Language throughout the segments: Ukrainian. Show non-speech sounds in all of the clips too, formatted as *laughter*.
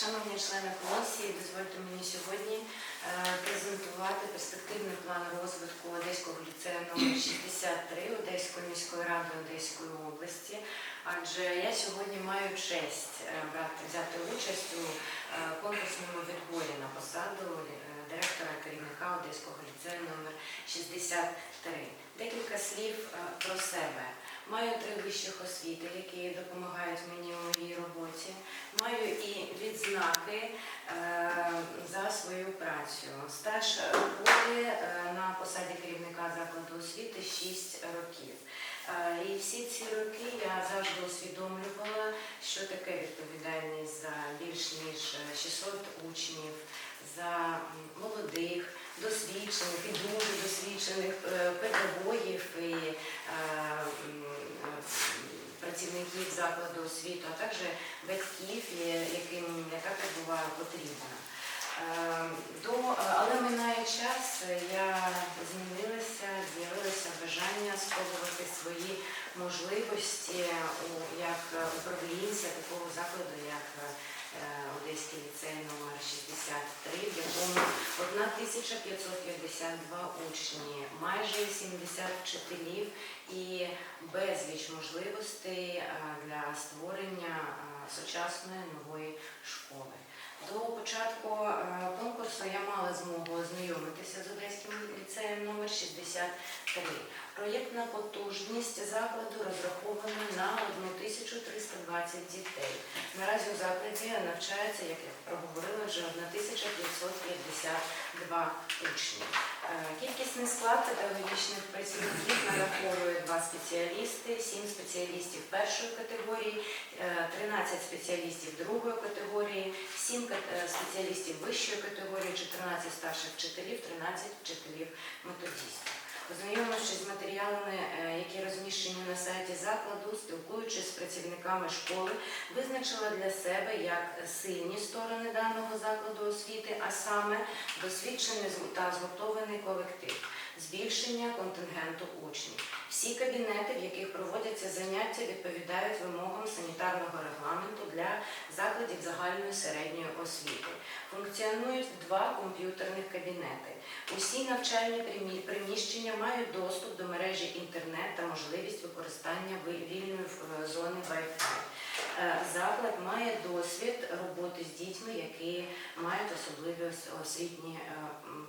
Шановні члени комісії, дозвольте мені сьогодні е, презентувати перспективний план розвитку Одеського ліцею номер 63 Одеської міської ради Одеської області. Адже я сьогодні маю честь е, брати взяти участь у е, конкурсному відборі на посаду директора керівника Одеського ліцею номер 63. Декілька слів про себе. Маю три вищих освіти, які допомагають мені у моїй роботі. Маю і відзнаки е, за свою працю. Стаж роботи е, на посаді керівника закладу освіти 6 років. Е, І всі ці роки я завжди усвідомлювала, що таке відповідальність за більш ніж 600 учнів, за молодих, досвідчених і дуже досвідчених педагогів і працівників закладу освіти, а також батьків, є- яким яка була потрібна. Е, До, але минає час, я змінилася, з'явилося бажання спробувати свої можливості у, як управлінця такого закладу, як е, Одеський ліцей номер 63, в якому 1552 учні, майже 70 вчителів і безліч можливостей е, для створення е, сучасної нової школи. До початку е, конкурсу я мала змогу ознайомитися з Одеським ліцеєм номер 63. Проєктна потужність закладу розрахована на 1320 дітей. Наразі у закладі навчається, як я проговорила, вже 1552 учні. Е, Кількісний склад педагогічних працівників нараховує два спеціалісти, 7 спеціалістів першої категорії, е, 13 спеціалістів другої категорії, 7 е, спеціалістів вищої категорії, 14 старших вчителів, 13 вчителів методістів. Ознайомившись з матеріалами, е, які розміщені на сайті закладу, спілкуючись з працівниками школи, визначила для себе як сильні сторони даного закладу освіти, а саме досвідчений та згуртований колектив, збільшення контингенту учнів. Всі кабінети, в яких проводяться заняття, відповідають вимогам санітарного регламенту для закладів загальної середньої освіти. Функціонують два комп'ютерних кабінети. Усі навчальні приміщення мають доступ до мережі інтернет та можливість використання вільної е, зони Wi-Fi. Е, Заклад має досвід роботи з дітьми, які особливі освітні е,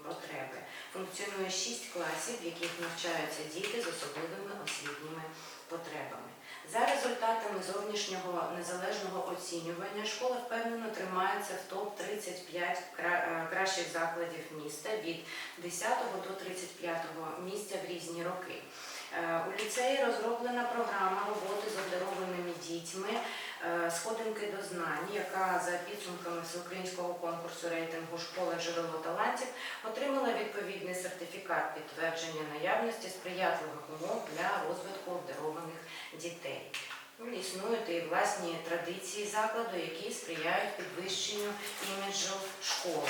потреби. Функціонує шість класів, в яких навчаються діти з особливими освітніми потребами. За результатами зовнішнього незалежного оцінювання школа впевнено тримається в топ-35 е, кращих закладів міста від 10 до 35 місця в різні роки. Е, У ліцеї розроблена програма роботи з обдарованими дітьми е, «Сходинки до знань, яка за підсумками всеукраїнського конкурсу рейтингу школа джерело талантів отримала відповідний сертифікат підтвердження наявності сприятливих умов для розвитку обдарованих дітей. Ну, Існують і власні традиції закладу, які сприяють підвищенню іміджу школи.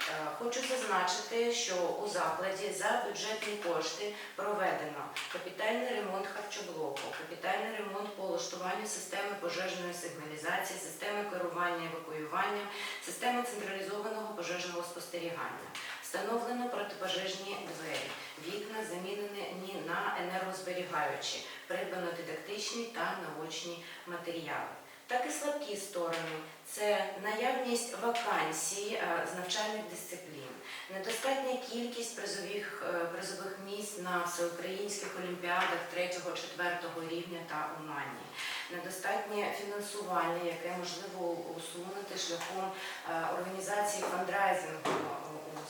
Е, Хочу зазначити, що у закладі за бюджетні кошти проведено капітальний ремонт харчоблоку, капітальний ремонт по системи пожежної сигналізації, системи керування евакуюванням, системи централізованого пожежного спостерігання. Встановлено протипожежні двері, вікна замінені на енергозберігаючі, придбано дидактичні та наочні матеріали. Так і слабкі сторони це наявність вакансій е, з навчальних дисциплін, недостатня кількість призових, е, призових місць на всеукраїнських олімпіадах 3-4 рівня та УМАНі, недостатнє фінансування, яке можливо усунути шляхом е, організації фандрайзингу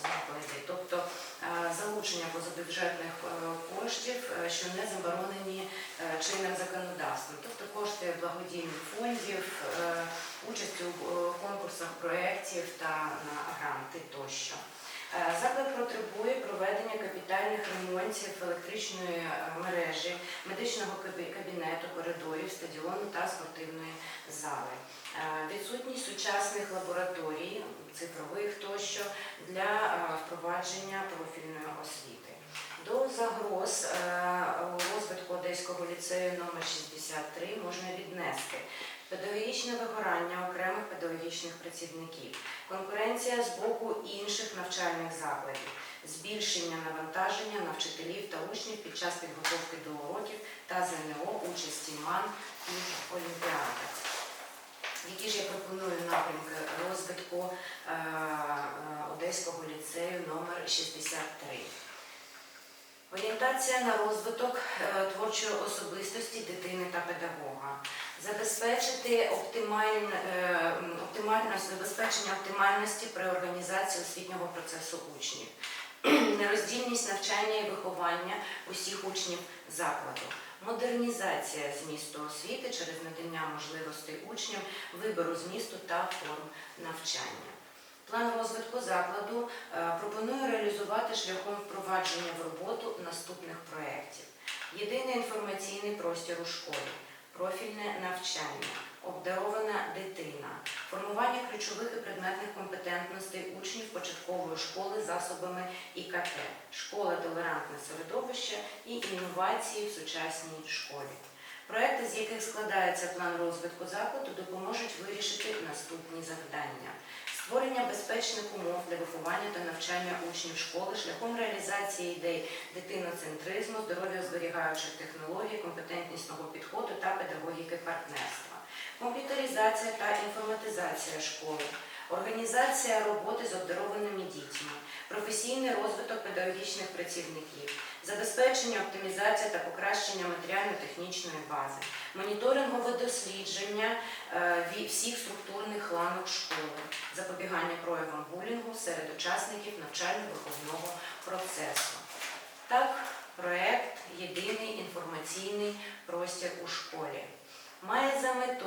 закладі, тобто е, залучення позабюджетних е, коштів, е, що не заборонені чинним законодавством, тобто кошти благодійних фондів, участь у конкурсах проєктів та на гранти тощо. Е, Заклад потребує проведення капітальних ремонтів електричної е, мережі, медичного кабінету, коридорів, стадіону та спортивної зали. Е, Відсутність сучасних лабораторій, цифрових тощо для впровадження профільної освіти. До загроз Одеського ліцею номер 63 можна віднести педагогічне вигорання окремих педагогічних працівників, конкуренція з боку інших навчальних закладів, збільшення навантаження на вчителів та учнів під час підготовки до уроків та ЗНО участі МАН і Олімпіадах. Які ж я пропоную напрямки розвитку е, е, Одеського ліцею номер 63. Орієнтація на розвиток е, творчої особистості дитини та педагога, забезпечити оптимальне, е, м, оптимальність, забезпечення оптимальності при організації освітнього процесу учнів, *clears throat* нероздільність навчання і виховання усіх учнів закладу, модернізація змісту освіти через надання можливостей учням вибору змісту та форм навчання. План розвитку закладу е, пропоную реалізувати шляхом впровадження в роботу наступних проєктів. Єдиний інформаційний простір у школі, профільне навчання, обдарована дитина, формування ключових і предметних компетентностей учнів початкової школи засобами ІКТ, школа толерантне середовище і інновації в сучасній школі. Проекти, з яких складається план розвитку закладу, допоможуть вирішити наступні завдання створення безпечних умов для виховання та навчання учнів школи шляхом реалізації ідей дитиноцентризму, здоров'язберігаючих технологій, компетентнісного підходу та педагогіки партнерства, комп'ютеризація та інформатизація школи, організація роботи з обдарованими дітьми, професійний розвиток педагогічних працівників, забезпечення, оптимізація та покращення матеріально-технічної бази, моніторингове дослідження е, всіх структурних ланок школи, запобігання проявам булінгу серед учасників навчально-виховного процесу. Так, проект Єдиний інформаційний простір у школі має за мету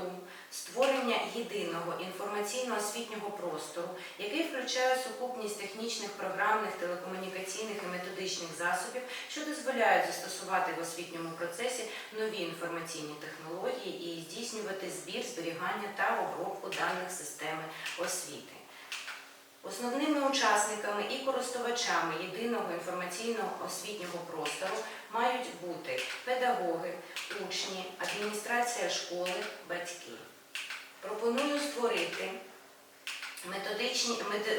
створення єдиного інформаційно-освітнього простору, який включає сукупність технічних, програмних, телекомунікаційних і методичних засобів, що дозволяють застосувати в освітньому процесі нові інформаційні технології і здійснювати збір, зберігання та обробку даних системи освіти. Основними учасниками і користувачами єдиного інформаційного освітнього простору мають бути педагоги, учні, адміністрація школи, батьки. Пропоную створити методичні,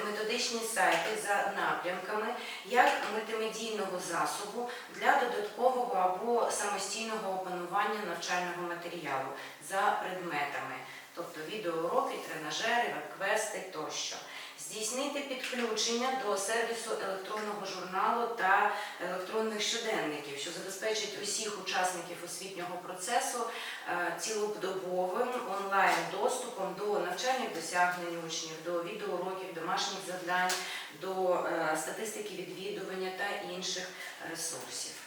методичні сайти за напрямками як мультимедійного засобу для додаткового або самостійного опанування навчального матеріалу за предметами, тобто відеоуроки, тренажери, веб-квести тощо. Здійснити підключення до сервісу електронного журналу та електронних щоденників, що забезпечить усіх учасників освітнього процесу е, цілодобовим онлайн доступом до навчальних досягнень учнів, до відеоуроків, домашніх завдань, до е, статистики відвідування та інших ресурсів.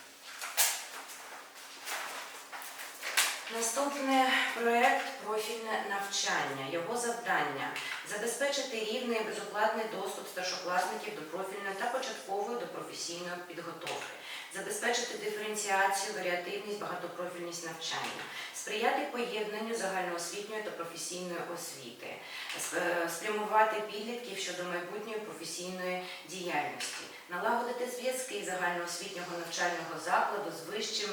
Наступний проект профільне навчання. Його завдання забезпечити рівний і безоплатний доступ старшокласників до профільної та початкової до професійної підготовки, забезпечити диференціацію, варіативність, багатопрофільність навчання, сприяти поєднанню загальноосвітньої та професійної освіти, спрямувати підлітків щодо майбутньої професійної діяльності, налагодити зв'язки загальноосвітнього навчального закладу з вищим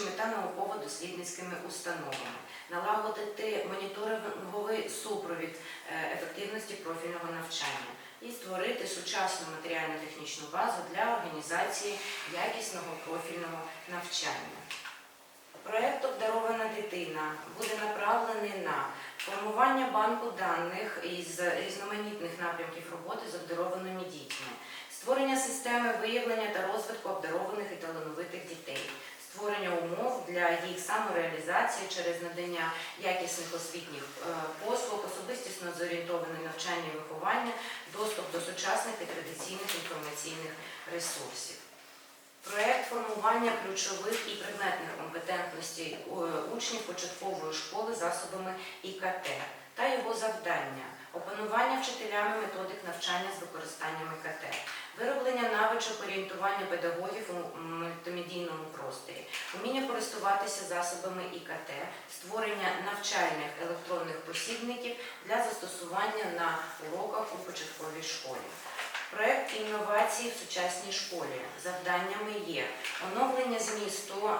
вищими та науково-дослідницькими установами, налагодити моніторинговий супровід е, ефективності профільного навчання і створити сучасну матеріально-технічну базу для організації якісного профільного навчання. Проект Обдарована дитина буде направлений на формування банку даних із різноманітних напрямків роботи з обдарованими дітьми, створення системи виявлення та розвитку обдарованих і талановитих дітей, створення умов для їх самореалізації через надання якісних освітніх е, послуг, особистісно зорієнтоване навчання і виховання, доступ до сучасних і традиційних інформаційних ресурсів. Проект формування ключових і предметних компетентностей е, учнів початкової школи засобами ІКТ та його завдання опанування вчителями методик навчання з використанням ІКТ, вироблення навичок орієнтування педагогів у мультимедійному просторі, уміння користуватися засобами ІКТ, створення навчальних електронних посібників для застосування на уроках у початковій школі. Проект інновації в сучасній школі. Завданнями є оновлення змісту е,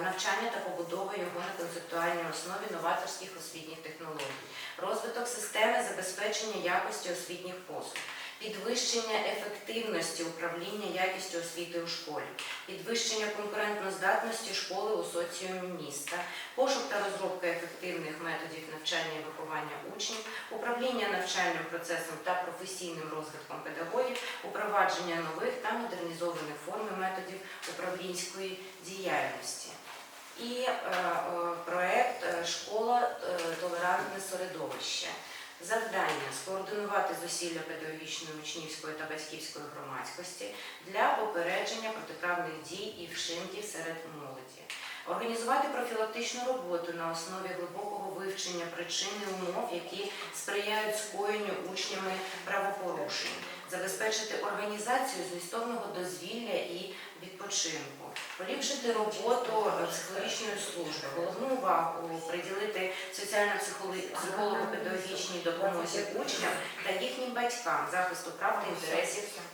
навчання та побудова його на концептуальній основі новаторських освітніх технологій, розвиток системи забезпечення якості освітніх послуг, підвищення ефективності управління якістю освіти у школі, підвищення конкурентноздатності школи у соціумі міста, пошук та розробка ефективних методів навчання і виховання учнів, управління навчальним процесом та професійним розвитком педагогів, упровадження нових та модернізованих форм і методів управлінської діяльності. І е, е, проект е, Школа е, толерантне середовище. Завдання скоординувати зусилля педагогічної, учнівської та батьківської громадськості для попередження протиправних дій і вшинків серед молоді. Організувати профілактичну роботу на основі глибокого вивчення причин і умов, які сприяють скоєнню учнями правопорушень, забезпечити організацію змістовного дозвілля і відпочинку, поліпшити роботу психологічної служби, головну увагу приділити соціально-психолого-педагогічній допомозі учням та їхнім батькам, захисту прав та інтересів